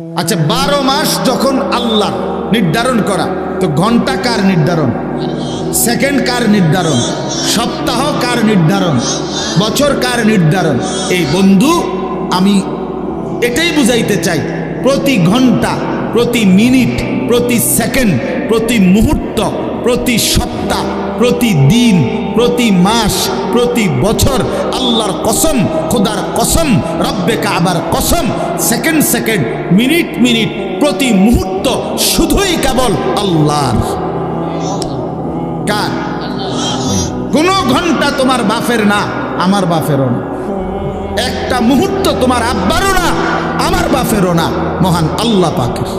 আচ্ছা বারো মাস যখন আল্লাহ নির্ধারণ করা, তো ঘণ্টা কার নির্ধারণ? সেকেন্ড কার নির্ধারণ? সপ্তাহ কার নির্ধারণ? বছর কার নির্ধারণ? এই বন্ধু, আমি এটাই বুঝাইতে চাই। প্রতি ঘণ্টা, প্রতি মিনিট, প্রতি সেকেন্ড, প্রতি মুহূর্ত, প্রতি সপ্তাহ প্রতি দিন প্রতি মাস, প্রতি বছর আল্লাহর কসম, খোদার কসম, রব্বে কাবার কসম, সেকেন্ড সেকেন্ড, মিনিট মিনিট, প্রতি মুহূর্ত শুধুই কেবল আল্লাহর। কার? কোনো ঘণ্টা তোমার বাপের না, আমার বাপেরও না। একটা মুহূর্ত তোমার আব্বারও না, আমার বাপেরও না, মহান আল্লাহ পাকের।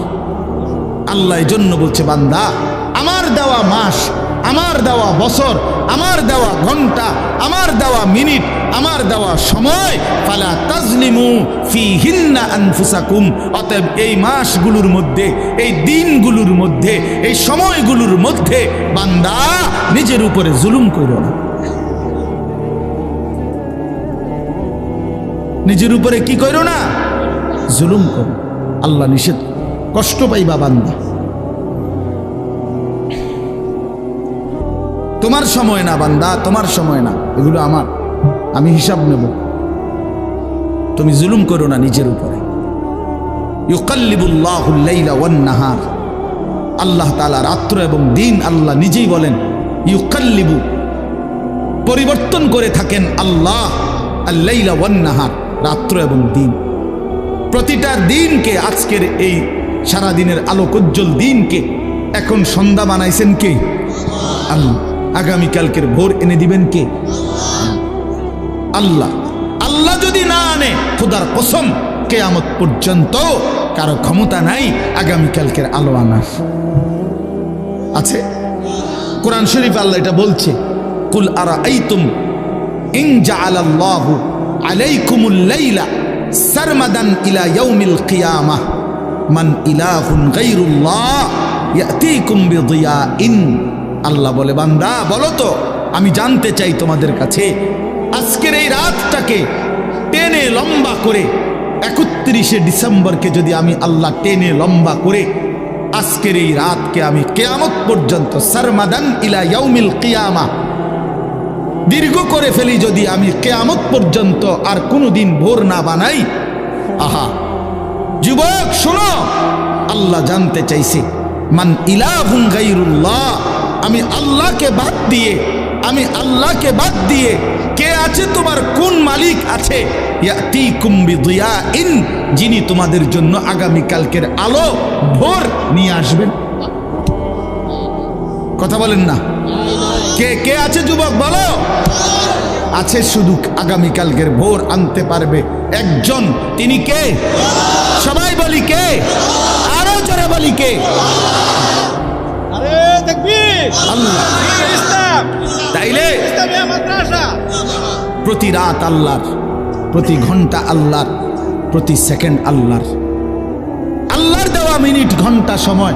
আল্লাহ জন্য বলছে, বান্দা, আমার দেওয়া মাস আমার দেওয়া বছর, আমার দেওয়া ঘণ্টা, আমার দেওয়া মিনিট, আমার দেওয়া সময়, ফালা তাজলিমু ফি হিন্না আনফুসাকুম। অতএব এই মাসগুলোর মধ্যে, এই দিনগুলোর মধ্যে, এই সময়গুলোর মধ্যে বান্দা নিজের উপরে জুলুম করো না। নিজের উপরে কি করো না? জুলুম করো। আল্লাহ নিষেধ। কষ্ট পাইবা বান্দা। তোমার সময় না বান্দা, তোমার সময় না। এগুলো আমার। আমি হিসাব নেব। তুমি জুলুম করো না নিজের উপরে। আল্লাহ তালা রাত্র এবং দিন আল্লাহ নিজেই বলেন, ইউকাল্লিবু। পরিবর্তন করে থাকেন আল্লাহ আল্লাইলা ওয়ান নাহার রাত্র এবং দিন। প্রতিটা দিনকে, আজকের এই সারাদিনের আলোকোজ্জ্বল দিনকে এখন সন্ধ্যা বানাইছেন কে? আল্লাহ। আগামীকালকের ভোর এনে দিবেন কে? আল্লাহ। আল্লাহ যদি না আনে, খোদার কসম, কেয়ামত পর্যন্ত কারও ক্ষমতা নাই, আগামীকালকের আলো আনার। আছে? কোরআন শরীফ আল্লাহ এটা বলছে, কুল আরা আইতুম ইন জাআলাল্লাহু আলাইকুমুল লাইলা সারমাদান ইলা ইয়াউমিল কিয়ামাহ মান ইলাহুন গায়রুল্লাহ, ইয়াতিকুম বিদিয়াইন। আল্লাহ বলে, বান্দা, বলো তো, আমি জানতে চাই তোমাদের কাছে, আজকের এই রাতটাকে টেনে লম্বা করে, একত্রিশে ডিসেম্বরকে যদি আমি আল্লাহ টেনে লম্বা করে, আজকের এই রাতকে আমি কেয়ামত পর্যন্ত সারমাদান ইলা ইয়াউমিল কিয়ামা, দীর্ঘ করে ফেলি যদি আমি কেয়ামত পর্যন্ত আর কোনোদিন ভোর না বানাই, আহা, যুবক, শোনো, আল্লাহ জানতে চাইছে, মান ইলাহুন গাইরুল্লাহ আমি আল্লাহকে বাদ দিয়ে, আমি আল্লাহকে বাদ দিয়ে কে আছে তোমার? কোন মালিক আছে? বিদিয়াইন, যিনি তোমাদের জন্য আগামী কালকের আলো, ভোর নিয়ে আসবেন। কথা বলেন না। কে কে আছে যুবক, বলো? আছে শুধু আগামীকালকের ভোর আনতে পারবে একজন। তিনি কে? সবাই বলি কে? আরও জোরে বলি কে? আল্লাহ তাইলে? প্রতি রাত আল্লাহর প্রতি ঘণ্টা আল্লাহর প্রতি সেকেন্ড আল্লাহর। আল্লাহর দেওয়া মিনিট ঘণ্টা সময়।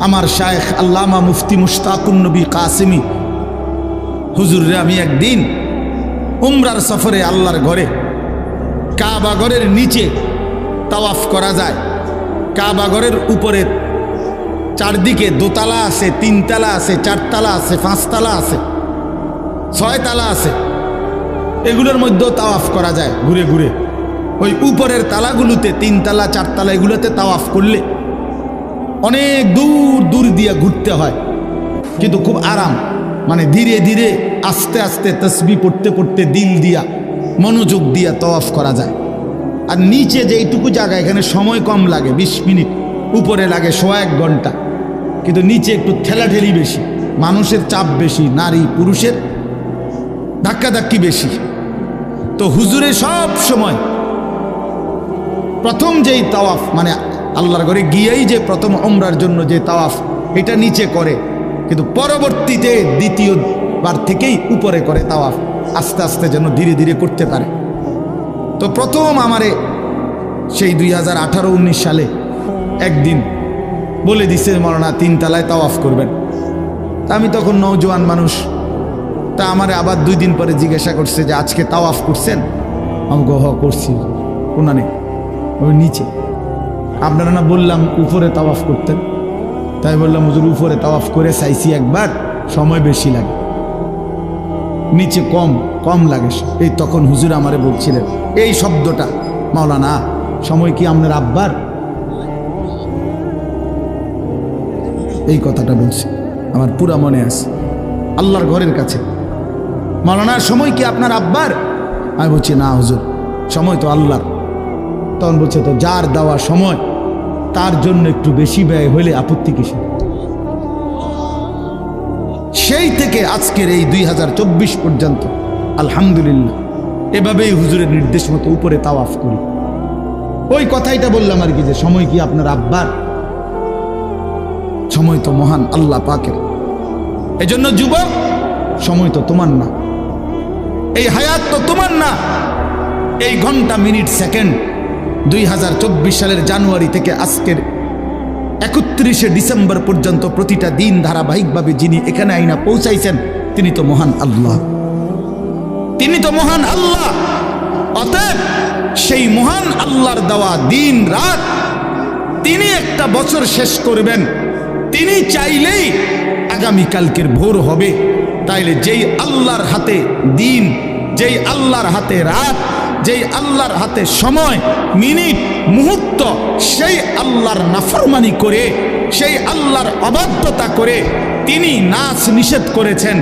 আমার শায়েখ আল্লামা মুফতি মুশতাকুন নবী কাসিমি। হুজুরে আমি একদিন উমরার সফরে আল্লাহর ঘরে কাবা ঘরের নিচে তাওয়াফ করা যায়। কাবা ঘরের উপরে চারদিকে দোতলা আছে, তিনতলা আছে, চারতলা আছে, পাঁচতলা আছে, ছয়তলা আছে। এগুলোর মধ্যেও তাওয়াফ করা যায় ঘুরে ঘুরে। ওই উপরের তালাগুলোতে তিনতলা, চারতলা এগুলোতে তাওয়াফ করলে অনেক দূর দূর দিয়ে ঘুরতে হয়। কিন্তু খুব আরাম মানে ধীরে ধীরে আস্তে আস্তে তসবি পড়তে পড়তে দিল দিয়া, মনোযোগ দিয়া তওয়াফ করা যায়। আর নিচে যে এইটুকু জায়গা, এখানে সময় কম লাগে, বিশ মিনিট, উপরে লাগে সোয়া এক ঘণ্টা। কিন্তু নিচে একটু ঠেলাঠেলি বেশি। মানুষের চাপ বেশি, নারী পুরুষের ধাক্কাধাক্কি বেশি। তো হুজুরে সব সময় প্রথম যেই তাওয়াফ মানে আল্লাহর ঘরে গিয়েই যে প্রথম ওমরার জন্য যে তাওয়াফ, এটা নিচে করে। কিন্তু পরবর্তীতে দ্বিতীয়বার থেকেই উপরে করে তাওয়াফ, আস্তে আস্তে যেন ধীরে ধীরে করতে পারে। তো প্রথম আমারে সেই দুই হাজার আঠারো, উনিশ সালে একদিন বলে দিছে মরনা তিনতলায় তাওয়াফ করবেন। তা আমি তখন নৌজওয়ান মানুষ, তা আমারে আবার দুই দিন পরে জিজ্ঞাসা করছে যে, আজকে তাওয়াফ করছেন? আমি হ, করছি। কোনা নেই ওই নিচে। আপনারা না বললাম উপরে তাওয়াফ করতেন? তাই বললাম, হুজুর, উপরে তাওয়াফ করে চাইছি একবার, সময় বেশি লাগে। নিচে কম কম লাগে। এই তখন হুজুর আমারে বলছিলেন, এই শব্দটা, মাওলানা, সময় কি আপনার আব্বার? এই কথাটা বলছি। আমার পুরা মনে আছে। আল্লাহর ঘরের কাছে। মাওলানা সময় কি আপনার আব্বার? আমি বলছি, না হুজুর, সময় তো আল্লাহর। তখন বলছে, তো যার দেওয়া সময়, তার জন্য একটু বেশি ব্যয় হলে আপত্তি কিসে সেই থেকে আজকের এই দুই হাজার চব্বিশ পর্যন্ত, আলহামদুলিল্লাহ, এভাবেই হুজুরের নির্দেশ মতো উপরে তাওয়াফ করি। ওই কথাইটা বললাম আর কি, যে সময় কি আপনার আব্বার? সময় তো মহান আল্লাহ পাকের। এজন্য যুবক, সময় তো তোমার না। এই হায়াত তো তোমার না। এই ঘণ্টা, মিনিট, সেকেন্ড, দুই হাজার চব্বিশ সালের জানুয়ারি থেকে আজকের একত্রিশে ডিসেম্বর পর্যন্ত প্রতিটা দিন ধারাবাহিকভাবে যিনি এখানে আইনা পৌঁছাইছেন, তিনি তো মহান আল্লাহ। তিনি তো মহান আল্লাহ। অতএব সেই মহান আল্লাহর দেওয়া দিন, রাত, তিনি একটা বছর শেষ করবেন। তিনি চাইলেই আগামীকালকের ভোর হবে। তাইলে যেই আল্লাহর হাতে দিন, যেই আল্লাহর হাতে রাত, যেই আল্লাহর হাতে সময়, মিনিট, মুহূর্ত, সেই আল্লাহর নাফরমানি করে, সেই আল্লাহর অবাধ্যতা করে তিনি নাচ নিষেধ করেছেন,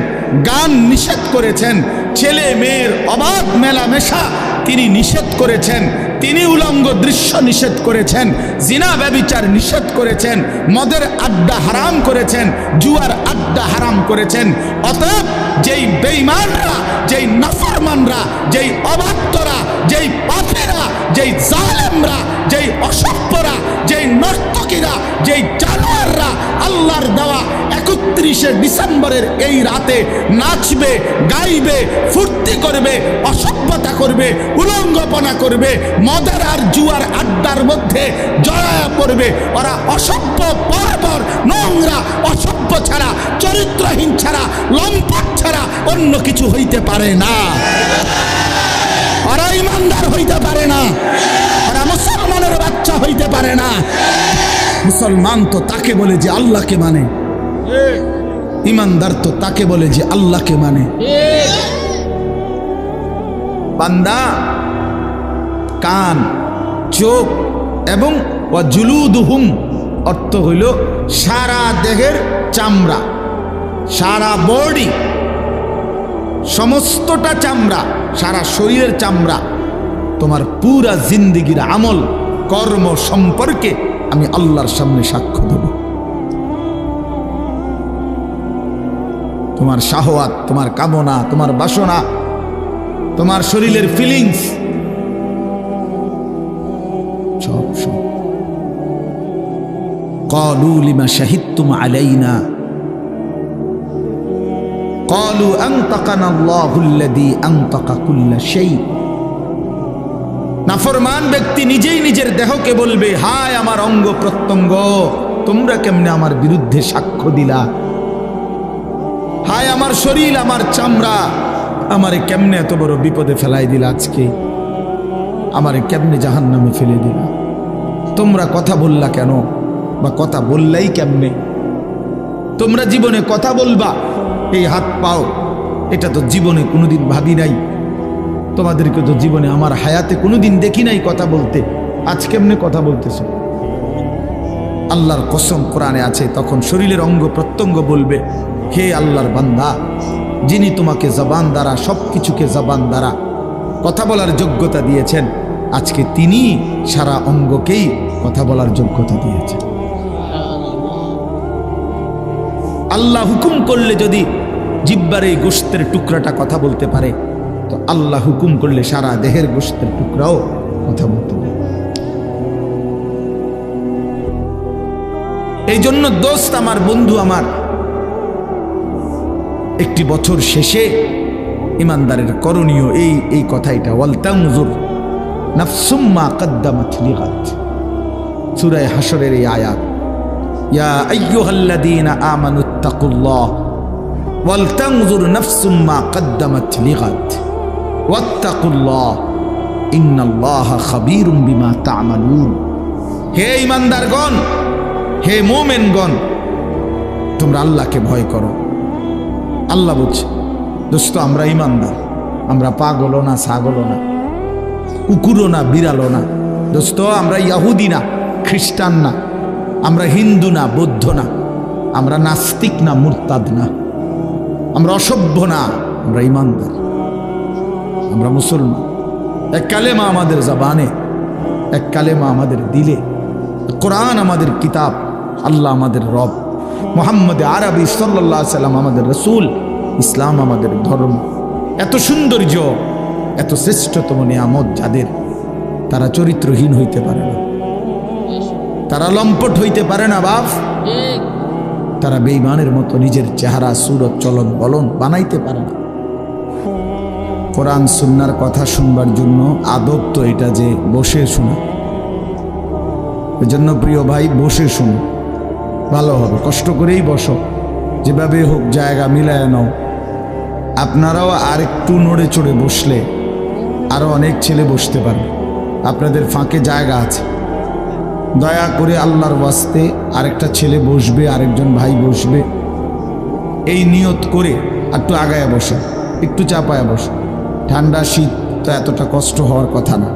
গান নিষেধ করেছেন ছেলে মেয়ের অবাধ মেলামেশা তিনি নিষেধ করেছেন তিনি উলঙ্গ দৃশ্য নিষেধ করেছেন, জিনা ব্যবিচার নিষেধ করেছেন, মদের আড্ডা হারাম করেছেন, জুয়ার আড্ডা হারাম করেছেন। অতএব যেই বেইমানরা যেই নাফরমানরা, যেই অবাধ্যরা যেই পাপেরা, যেই জালেমরা, যেই অসভ্যরা, যেই নর্তকীরা, যেই জানোয়াররা, আল্লাহর দেওয়া একত্রিশে ডিসেম্বরের এই রাতে নাচবে, গাইবে, ফুর্তি করবে, অসভ্যতা করবে, উলঙ্গপনা করবে, মদের আর জুয়ার আড্ডার মধ্যে জড়ায়া পড়বে। ওরা অসভ্য পরপর নোংরা, অসভ্য ছাড়া, চরিত্রহীন ছাড়া, লম্পট ছাড়া অন্য কিছু হইতে পারে না। ওরা ইমানদার হইতে পারে না। ওরা মুসলমানের বাচ্চা হইতে পারে না। মুসলমান তো তাকে বলে যে আল্লাহকে মানে। ইমানদার তো তাকে বলে যে আল্লাহকে মানে। বান্দা, কান, চোখ এবং জুলুদুহুম অর্থ হইল সারা দেহের চামড়া, সারা বডি, সমস্তটা চামড়া, সারা শরীরের চামড়া। তোমার পুরা জিন্দিগির আমল, কর্ম সম্পর্কে আমি আল্লাহর সামনে সাক্ষ্য দেব। তোমার শাহওয়াত তোমার কামনা তোমার বাসনা তোমার শরীরের ফিলিংস সব সব قالوا لما شهدتم علينا قالوا أنطقنا الله الذي أنطق كل شيء নাফরমান ব্যক্তি নিজেই নিজের দেহকে বলবে হায় আমার অঙ্গ প্রত্যঙ্গ তোমরা কেমনে আমার বিরুদ্ধে সাক্ষ্য দিলা হায় আমার শরীর, আমার চামড়া। আমারে কেমনে এত বড় বিপদে ফেলাই দিলা আজকে? আমারে কেমনে জাহান নামে ফেলে দিল? তোমরা কথা বললা কেন? বা কথা বললাই কেমনে? তোমরা জীবনে কথা বলবা, এই হাত পাও। এটা তো জীবনে কোনোদিন ভাবি নাই। তোমাদেরকে তো জীবনে আমার হায়াতে কোনোদিন দেখি নাই কথা বলতে। আজ কেমনে কথা বলতেছ? আল্লাহর কসম কোরআনে আছে, তখন শরীরের অঙ্গ প্রত্যঙ্গ বলবে। হে আল্লাহর বান্দা, যিনি তোমাকে জবান দ্বারা সব কিছুকে জবান দ্বারা কথা বলার যোগ্যতা দিয়েছেন, আজকে তিনি সারা অঙ্গকেই কথা বলার যোগ্যতা দিয়েছেন। আল্লাহ হুকুম করলে যদি জিব্বার এই গোস্তের টুকরাটা কথা বলতে পারে, তো আল্লাহ হুকুম করলে সারা দেহের গোস্তের টুকরাও কথা বলতে পারে। এই জন্য দোস্ত আমার, বন্ধু আমার একটি বছর শেষে ইমানদারের করণীয় এই এই কথাইটা ওয়ালতাংজুর নাফসুম্মা কদ্দামাত লিগাত সূরা হাশরের এই আয়াত, ইয়া আইয়ুহাল্লাযীনা আমানুত্তাকুল্লাহ ওয়ালতাংজুর নাফসুম্মা কদ্দামাত লিগাত ওয়াত্তাকুল্লাহ, ইন্নাল্লাহা খাবীরুম বিমা তা'মালুন। হে ইমানদারগণ, হে মোমেনগণ, তোমরা আল্লাহকে ভয় করো। আল্লাহ বলছে, দোস্ত, আমরা ইমানদার। আমরা পাগলও না, ছাগলও না, কুকুরও না, বিড়ালও না। দোস্ত, আমরা ইয়াহুদি না, খ্রিস্টান না। আমরা হিন্দু না, বৌদ্ধ না। আমরা নাস্তিক না, মুরতাদ না। আমরা অসভ্য না, আমরা ইমানদার। আমরা মুসলমান। এক কালেমা আমাদের জবানে, এক কালেমা আমাদের দিলে। কোরআন আমাদের কিতাব, আল্লাহ আমাদের রব। মোহাম্মদ আরবি সাল্লাহ সাল্লাম আমাদের রসুল, ইসলাম আমাদের ধর্ম। এত সৌন্দর্য, এত শ্রেষ্ঠতম নিয়ামত যাদের, তারা চরিত্রহীন হইতে পারে না। তারা লম্পট হইতে পারে না, বাপ। তারা বেইমানের মতো নিজের চেহারা, সুরত, চলন বলন বানাইতে পারে না। কোরআন, সুন্নার কথা শুনবার জন্য আদব তো এটা যে বসে শোনা। এজন্য প্রিয় ভাই, বসে শুনো। ভালো হবে, কষ্ট করেই বসো। যেভাবে হোক জায়গা মিলায় নাও। আপনারাও আর একটু নড়ে চড়ে বসলে আরও অনেক ছেলে বসতে পারবে। আপনাদের ফাঁকে জায়গা আছে। দয়া করে আল্লাহর ওয়াস্তে আরেকটা ছেলে বসবে, আরেকজন ভাই বসবে। এই নিয়ত করে একটু আগায় বসে, একটু চাপায় বসে। ঠান্ডা শীত তো এতটা কষ্ট হওয়ার কথা না।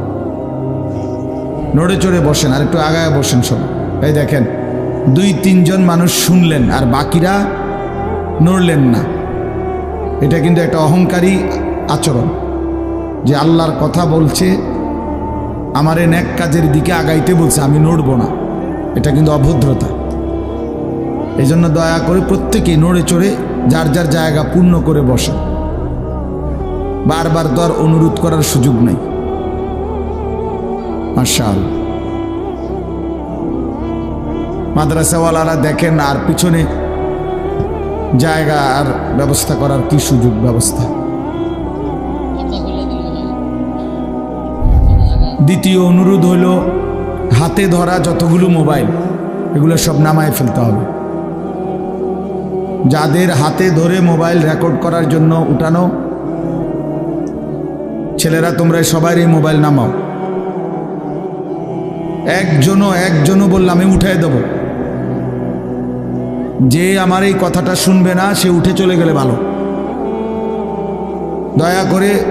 নড়ে চড়ে বসেন আর একটু আগায় বসেন সব এই দেখেন দুই, তিনজন মানুষ শুনলেন আর বাকিরা নড়লেন না। এটা কিন্তু একটা অহংকারী আচরণ যে আল্লাহর কথা বলছে, আমার এই ন্যাক কাজের দিকে আগাইতে বলছে, আমি নড়ব না। এটা কিন্তু অভদ্রতা। এই জন্য দয়া করে প্রত্যেকেই নড়ে চড়ে যার যার জায়গা পূর্ণ করে বসে বারবার তো আর অনুরোধ করার সুযোগ নেই। মার্শাল মাদ্রাসাওয়ালারা দেখেন আর পিছনে জায়গা আর ব্যবস্থা করার কি সুযোগ ব্যবস্থা? দ্বিতীয় অনুরোধ হইল হাতে ধরা যতগুলো মোবাইল, এগুলো সব নামায় ফেলতে হবে। যাদের হাতে ধরে মোবাইল রেকর্ড করার জন্য উঠানো, ছেলেরা তোমরা সবাই এই মোবাইল নামাও। একজনও একজনও বললাম, আমি উঠাই দেব। যে আমার এই কথাটা শুনবে না, সে উঠে চলে গেলে ভালো। দয়া করে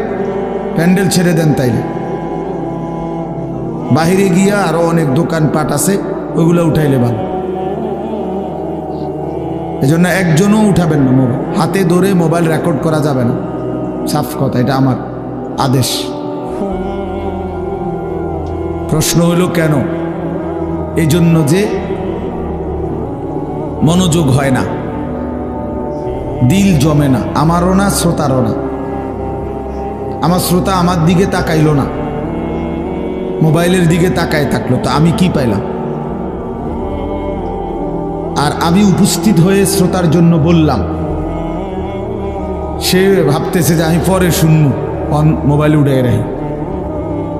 প্যান্ডেল ছেড়ে দেন তাইলে। বাহিরে গিয়া আরও অনেক দোকানপাট আছে, ওইগুলো উঠাইলে ভালো। এই জন্য একজনও উঠাবেন না মোবাইল। হাতে ধরে মোবাইল রেকর্ড করা যাবে না। সাফ কথা, এটা আমার আদেশ। প্রশ্ন হইল কেন? এই জন্য যে মনোযোগ হয় না। দিল জমে না, আমারও না, শ্রোতারও না। আমার শ্রোতা আমার দিকে তাকাইলো না। মোবাইলের দিকে তাকায় থাকল, তো আমি কি পাইলাম? আর আমি উপস্থিত হয়ে শ্রোতার জন্য বললাম, সে ভাবতেছে যে আমি পরে শুনব, অন মোবাইল উঠে রাখি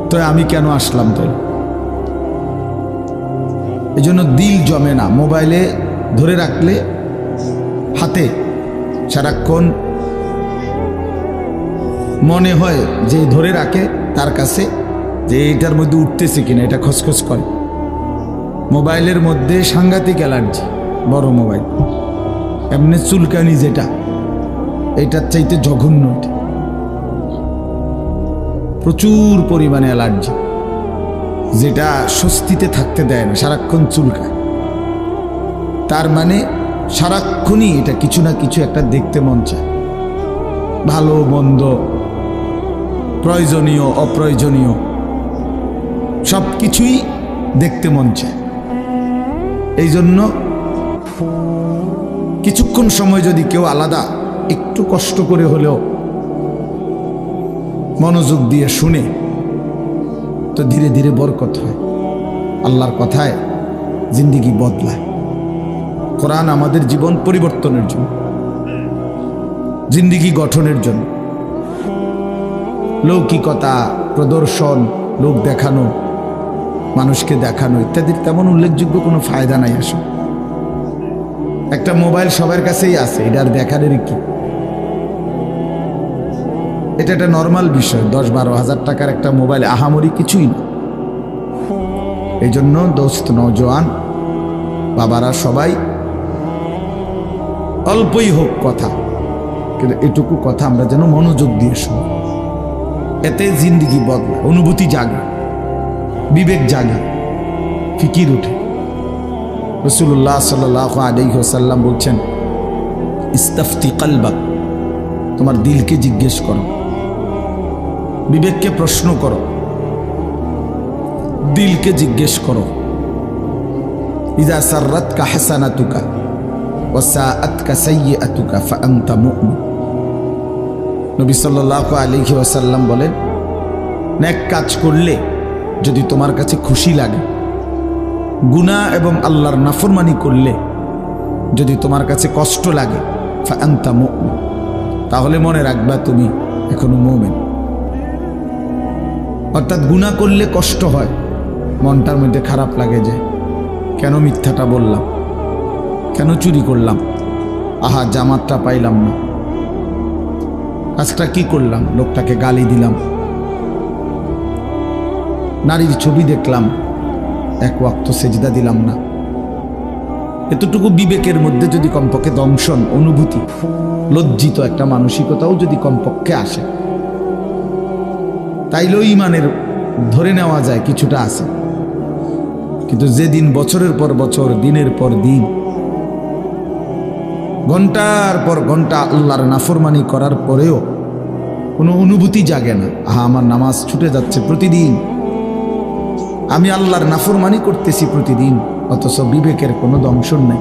তো আমি কেন আসলাম তো এই জন্য দিল জমে না, মোবাইলে ধরে রাখলে হাতে সারাক্ষণ মনে হয় যে ধরে রাখে, তার কাছে যে এটার মধ্যে উঠতেছে কিনা, এটা খসখস করে। মোবাইলের মধ্যে সাংঘাতিক অ্যালার্জি, বড় মোবাইল। এমনি চুলকানি যেটা, এটার চাইতে জঘন্য প্রচুর পরিমাণে অ্যালার্জি, যেটা স্বস্তিতে থাকতে দেয় না, সারাক্ষণ চুলকায়। তার মানে সারাক্ষণই এটা কিছু না কিছু একটা দেখতে মন চায়। ভালো, মন্দ, প্রয়োজনীয়, অপ্রয়োজনীয় সব কিছুই দেখতে মন চায়। এই জন্য কিছুক্ষণ সময় যদি কেউ আলাদা, একটু কষ্ট করে হলেও মনোযোগ দিয়ে শুনে, তো ধীরে ধীরে বরকত হয়। আল্লাহর কথায় জিন্দিগি বদলায়। কোরআন আমাদের জীবন পরিবর্তনের জন্য, জিন্দিগি গঠনের জন্য, লৌকিকতা প্রদর্শন, লোক দেখানো, মানুষকে দেখানো ইত্যাদির তেমন উল্লেখযোগ্য কোনো ফায়দা নাই আসলে। একটা মোবাইল সবার কাছেই আছে এটার দেখানোর কি? এটা একটা নর্মাল বিষয়, দশ বারো হাজার টাকার একটা মোবাইল আহামরি কিছুই না। এই জন্য দোস্ত নজওয়ান বাবারা সবাই অল্পই হোক কথা। কিন্তু এটুকু কথা আমরা যেন মনোযোগ দিয়ে শুনি। এতে জিন্দিগি বদলা অনুভূতি জাগে, বিবেক জাগে, ফিকির উঠে। রসুল্লাহ সাল্লাহ আলাইসাল্লাম বলছেন, ইস্তাফতি কালবাক, তোমার দিলকে জিজ্ঞেস করো, বিবেককে প্রশ্ন করো, দিলকে জিজ্ঞেস করো ইজা সাররাত কা হাসানাতুকা ওয়াসাআত কা সাইয়্যাতুকা ফাআনতা মুমিন নবী সাল্লাল্লাহু আলাইহি ওয়াসাল্লাম বলেন নেক কাজ করলে যদি তোমার কাছে খুশি লাগে, গুনাহ এবং আল্লাহর নাফরমানি করলে যদি তোমার কাছে কষ্ট লাগে, ফাআনতা মুমিন। তাহলে মনে রাখবা তুমি এখনও মুমিন। অর্থাৎ গুণা করলে কষ্ট হয়, মনটার মধ্যে খারাপ লাগে যে, কেন মিথ্যাটা বললাম? কেন চুরি করলাম? আহা, জামাতটা পাইলাম না। কাজটা কি করলাম? লোকটাকে গালি দিলাম। নারীর ছবি দেখলাম। এক ওয়াক্ত সেজদা দিলাম না। এতটুকু বিবেকের মধ্যে যদি কমপক্ষে দংশন, অনুভূতি, লজ্জিত একটা মানসিকতাও যদি কমপক্ষে আসে, তাইলেও ইমানের ধরে নেওয়া যায় কিছুটা আছে। কিন্তু যেদিন বছরের পর বছর, দিনের পর দিন ঘণ্টার পর ঘণ্টা আল্লাহর নাফরমানি করার পরেও কোনো অনুভূতি জাগে না। আহা, আমার নামাজ ছুটে যাচ্ছে প্রতিদিন। আমি আল্লাহর নাফরমানি করতেছি প্রতিদিন, অথচ বিবেকের কোনো দংশন নেই।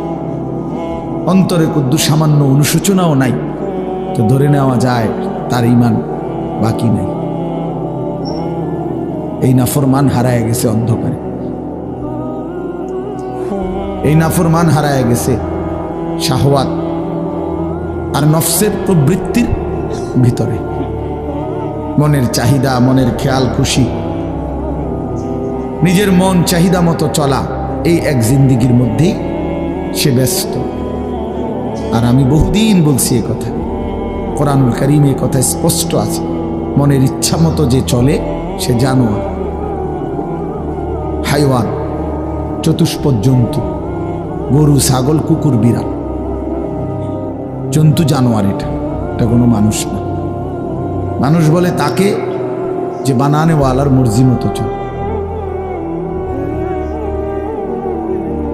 অন্তরে কুদ্দু সামান্য অনুশোচনাও নাই। তো ধরে নেওয়া যায়, তার ইমান বাকি নাই। এই নাফরমান হারায় গেছে অন্ধকারে। এই নাফরমান হারায় গেছে শাহওয়াত। আর নফসের প্রবৃত্তির ভিতরে। মনের চাহিদা, মনের খেয়াল, খুশি। নিজের মন চাহিদা মতো চলা এই এক জিন্দিগির মধ্যেই সে ব্যস্ত। আর আমি বহুদিন বলছি এ কথা। কোরআনুল করিম এ কথা স্পষ্ট আছে। মনের ইচ্ছা মতো যে চলে, সে জানোয়ার। হাইওয়ান, চতুষ্পদ জন্তু, গরু, ছাগল, কুকুর, বিড়াল। জন্তু জানোয়ার এটা। এটা কোনো মানুষ না। মানুষ বলে তাকে যে বানানেওয়ালার মর্জি মতো চল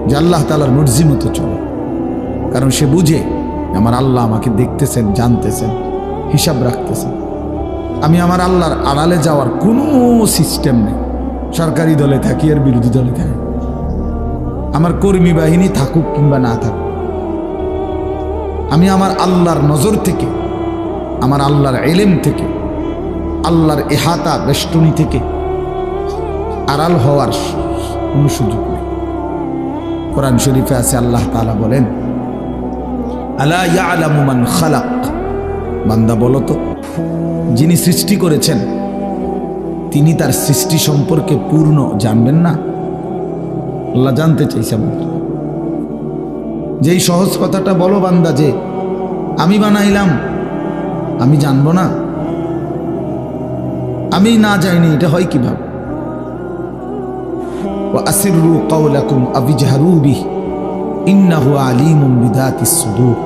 যে আল্লাহ তালার মর্জি মতো চলে কারণ সে বুঝে, আমার আল্লাহ আমাকে দেখতেছেন, জানতেছেন, হিসাব রাখতেছেন। আমি আমার আল্লাহর আড়ালে যাওয়ার কোনো সিস্টেম নেই। সরকারি দলে থাকি আর বিরোধী দলে থাকি। আমার কর্মী বাহিনী থাকুক কিংবা না থাকুক আমি আমার আল্লাহর নজর থেকে, আমার আল্লাহর এলেম থেকে, আল্লাহর এহাতা বেষ্টনী থেকে আড়াল হওয়ার কোনো সুযোগ নেই। কোরআন শরীফে আছে, আল্লাহ তাআলা বলেন, আলা খালাক? বান্দা বলো তো, যিনি সৃষ্টি করেছেন, তিনি তার সৃষ্টি সম্পর্কে পূর্ণ জানবেন না? আল্লাহ জানতে চাইছে আমাদের। যেই সহজ কথাটা বলো বান্দা যে, আমি বানাইলাম, আমি জানব না। আমি না যাইনি এটা হয় কীভাবে। আসিরু কওলাকুম আবিজহারু ইন্নাহু আলিমুম বিদাতিস সুদূর।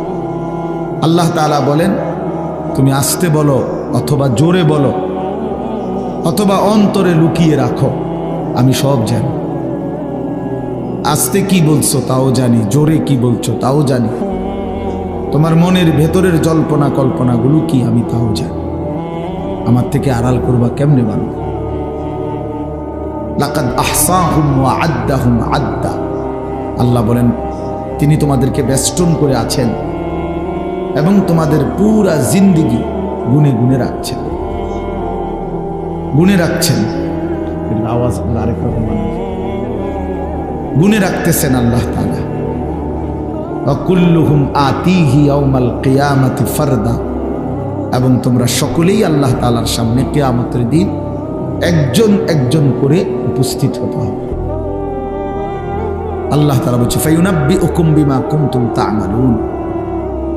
আল্লাহ তাআলা বলেন, তুমি আসতে বলো অথবা জোরে বলো, অথবা অন্তরে লুকিয়ে রাখো, আমি সব জানি। আসতে কি বলছো তাও জানি, জোরে কি বলছো তাও জানি। তোমার মনের ভেতরের জল্পনা কল্পনাগুলো কি আমি তাও জানি। আমার থেকে আড়াল করবা কেমনে বানো? লাকাদ আহসাহুম ওয়া আদ্দাহুম আদ্দা। আল্লাহ বলেন, তিনি তোমাদেরকে বেষ্টন করে আছেন এবং তোমাদের পুরা জিন্দিগি গুনে গুনে রাখছেন। গুনে রাখছেন। আওয়াজ আরেক রকম মনে হয়। গুনে রাখতেছেন আল্লাহ তাআলা। অকুল্লুহুম আতিহি ইয়াউমাল কিয়ামাতি ফারদা। এবং তোমরা সকলেই আল্লাহ তালার সামনে কিয়ামতের দিন একজন একজন করে উপস্থিত হতে হবে। আল্লাহ তালা বলছে ফায়ুনাব্বি উকুম বিমা কুনতুম তা'মালুন।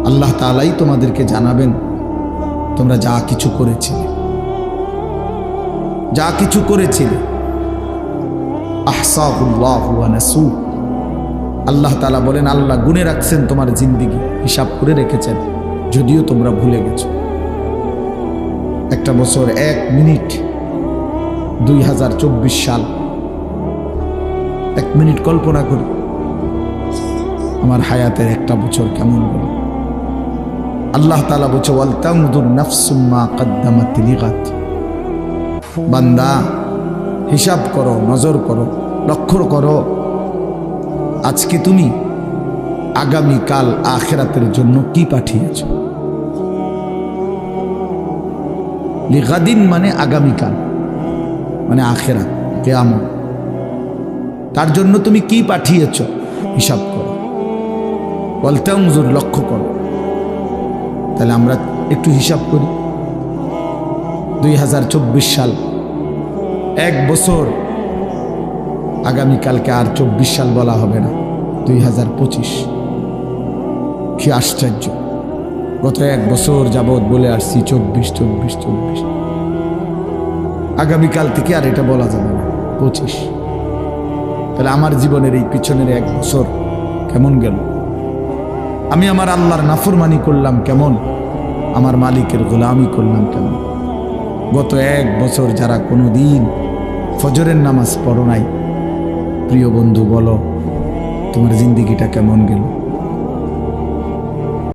আল্লাহ তাআলাই তোমাদেরকে জানাবেন, তোমরা যা কিছু করেছিলে, যা কিছু করেছিলে আল্লাহ তালা বলেন, আল্লাহ গুনে রাখছেন তোমার জিন্দিগি, হিসাব করে রেখেছেন, যদিও তোমরা ভুলে গেছো। একটা বছর এক মিনিট, দুই হাজার চব্বিশ সাল। এক মিনিট কল্পনা করি, আমার হায়াতের একটা বছর কেমন গেল। আল্লাহ তালা বলছে বান্দা, হিসাব করো, নজর করো। লক্ষ্য করো, আজকে তুমি আগামী কাল আখেরাতের জন্য কি পাঠিয়েছ? লিগাদিন মানে আগামীকাল মানে আখেরাত, কেয়ামত। তার জন্য তুমি কি পাঠিয়েছ? হিসাব করো। বলতামজুর লক্ষ্য করো। তাহলে আমরা একটু হিসাব করি। দুই হাজার চব্বিশ সাল, এক বছর আগামীকালকে আর চব্বিশ সাল বলা হবে না। দুই হাজার পঁচিশ। কি আশ্চর্য। গত এক বছর যাবৎ বলে আসছি চব্বিশ চব্বিশ চব্বিশ। আগামীকাল থেকে আর এটা বলা যাবে না, পঁচিশ। তাহলে আমার জীবনের এই পিছনের এক বছর কেমন গেল? আমি আমার আল্লাহর নাফরমানি করলাম কেমন? আমার মালিকের গোলামি করলাম কেমন? গত এক বছর যারা কোনো দিন ফজরের নামাজ পড়ো নাই প্রিয় বন্ধু বলো তোমার জিন্দিগিটা কেমন গেল?